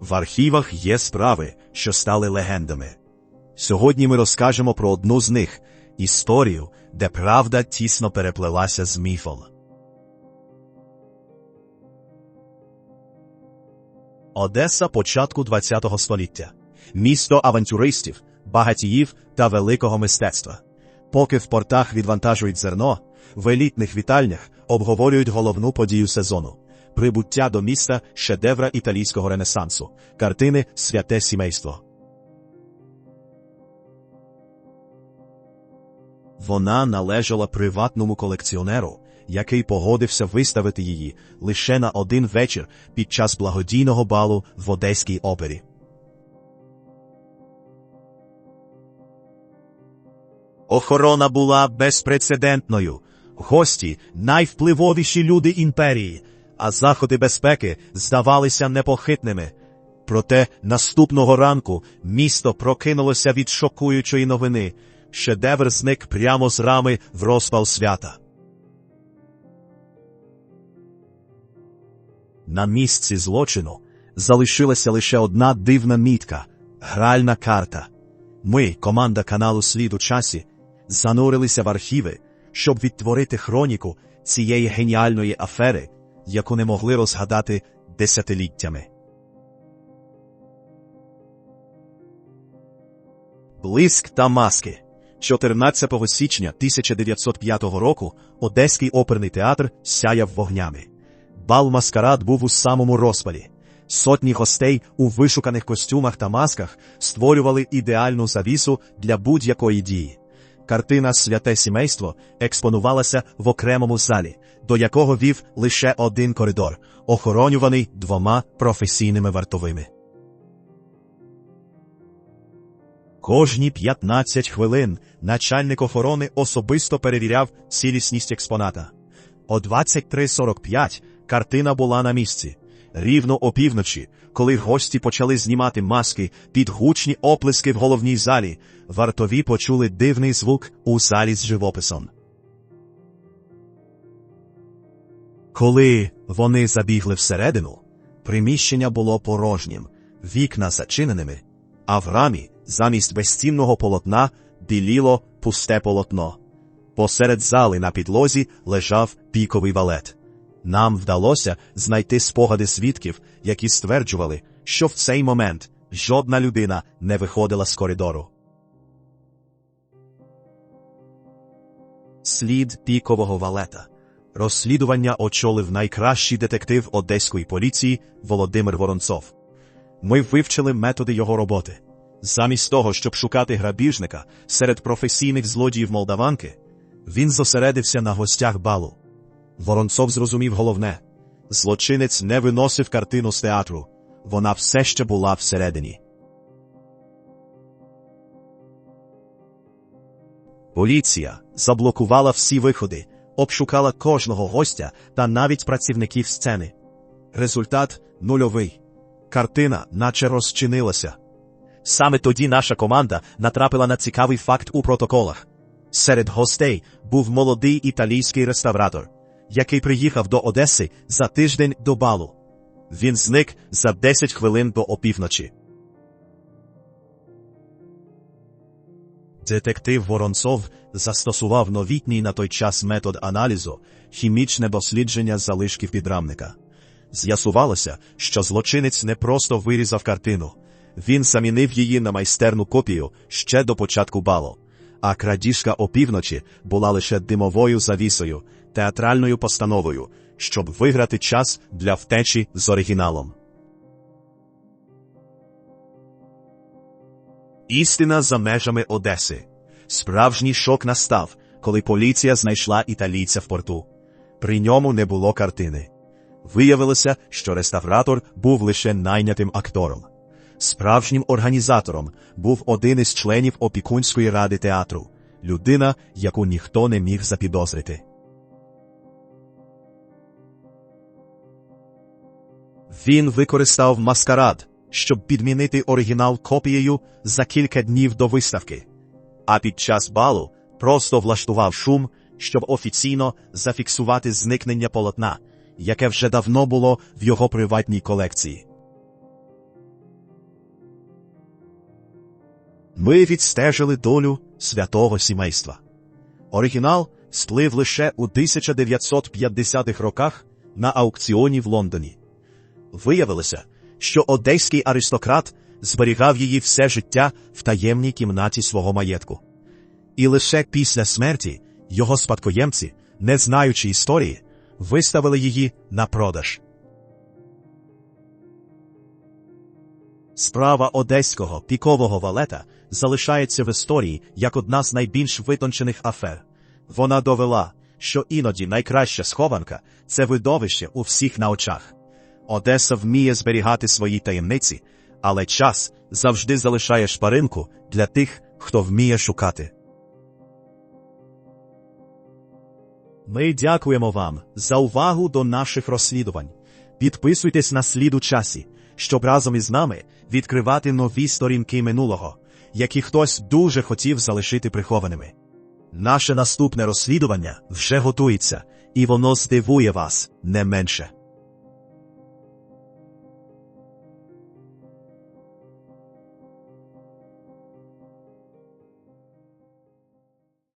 В архівах є справи, що стали легендами. Сьогодні ми розкажемо про одну з них історію, де правда тісно переплелася з міфом. Одеса початку ХХ століття. Місто авантюристів, багатіїв та великого мистецтва. Поки в портах відвантажують зерно, в елітних вітальнях обговорюють головну подію сезону прибуття до міста шедевра італійського ренесансу, картини Святе сімейство. Вона належала приватному колекціонеру, який погодився виставити її лише на один вечір під час благодійного балу в Одеській опері. Охорона була безпрецедентною. Гості найвпливовіші люди імперії, а заходи безпеки здавалися непохитними. Проте наступного ранку місто прокинулося від шокуючої новини. Шедевр зник прямо з рами в розпал свята. На місці злочину залишилася лише одна дивна мітка гральна карта. Ми, команда каналу Слід у часі, занурилися в архіви, щоб відтворити хроніку цієї геніальної афери, яку не могли розгадати десятиліттями. Блиск та маски 14 січня 1905 року Одеський оперний театр сяяв вогнями. Бал маскарад був у самому розпалі. Сотні гостей у вишуканих костюмах та масках створювали ідеальну завісу для будь-якої дії. Картина Святе сімейство експонувалася в окремому залі, до якого вів лише один коридор, охоронюваний двома професійними вартовими. Кожні 15 хвилин начальник охорони особисто перевіряв цілісність експоната. О 23.45 картина була на місці. Рівно опівночі, коли гості почали знімати маски під гучні оплески в головній залі, вартові почули дивний звук у залі з живописом. Коли вони забігли всередину, приміщення було порожнім, вікна зачиненими, а в рамі замість безцінного полотна біліло пусте полотно. Посеред зали на підлозі лежав піковий валет. Нам вдалося знайти спогади свідків, які стверджували, що в цей момент жодна людина не виходила з коридору. Слід пікового валета. Розслідування очолив найкращий детектив одеської поліції Володимир Воронцов. Ми вивчили методи його роботи. Замість того, щоб шукати грабіжника серед професійних злодіїв Молдаванки, він зосередився на гостях балу. Воронцов зрозумів головне злочинець не виносив картину з театру, вона все ще була всередині. Поліція заблокувала всі виходи, обшукала кожного гостя та навіть працівників сцени. Результат нульовий. Картина наче розчинилася. Саме тоді наша команда натрапила на цікавий факт у протоколах. Серед гостей був молодий італійський реставратор, який приїхав до Одеси за тиждень до балу. Він зник за 10 хвилин до опівночі. Детектив Воронцов застосував новітній на той час метод аналізу хімічне дослідження залишків підрамника. З'ясувалося, що злочинець не просто вирізав картину, він замінив її на майстерну копію ще до початку балу. А крадіжка опівночі була лише димовою завісою, театральною постановою, щоб виграти час для втечі з оригіналом. Істина за межами Одеси. Справжній шок настав, коли поліція знайшла італійця в порту. При ньому не було картини. Виявилося, що реставратор був лише найнятим актором. Справжнім організатором був один із членів опікунської ради театру, людина, яку ніхто не міг запідозрити. Він використав маскарад, щоб підмінити оригінал копією за кілька днів до виставки. А під час балу просто влаштував шум, щоб офіційно зафіксувати зникнення полотна, яке вже давно було в його приватній колекції. Ми відстежили долю святого сімейства. Оригінал сплив лише у 1950-х роках на аукціоні в Лондоні. Виявилося, що одеський аристократ зберігав її все життя в таємній кімнаті свого маєтку. І лише після смерті його спадкоємці, не знаючи історії, виставили її на продаж. Справа одеського пікового валета залишається в історії як одна з найбільш витончених афер. Вона довела, що іноді найкраща схованка це видовище у всіх на очах. Одеса вміє зберігати свої таємниці, але час завжди залишає шпаринку для тих, хто вміє шукати. Ми дякуємо вам за увагу до наших розслідувань. Підписуйтесь на слід у часі, щоб разом із нами відкривати нові сторінки минулого, які хтось дуже хотів залишити прихованими. Наше наступне розслідування вже готується, і воно здивує вас не менше.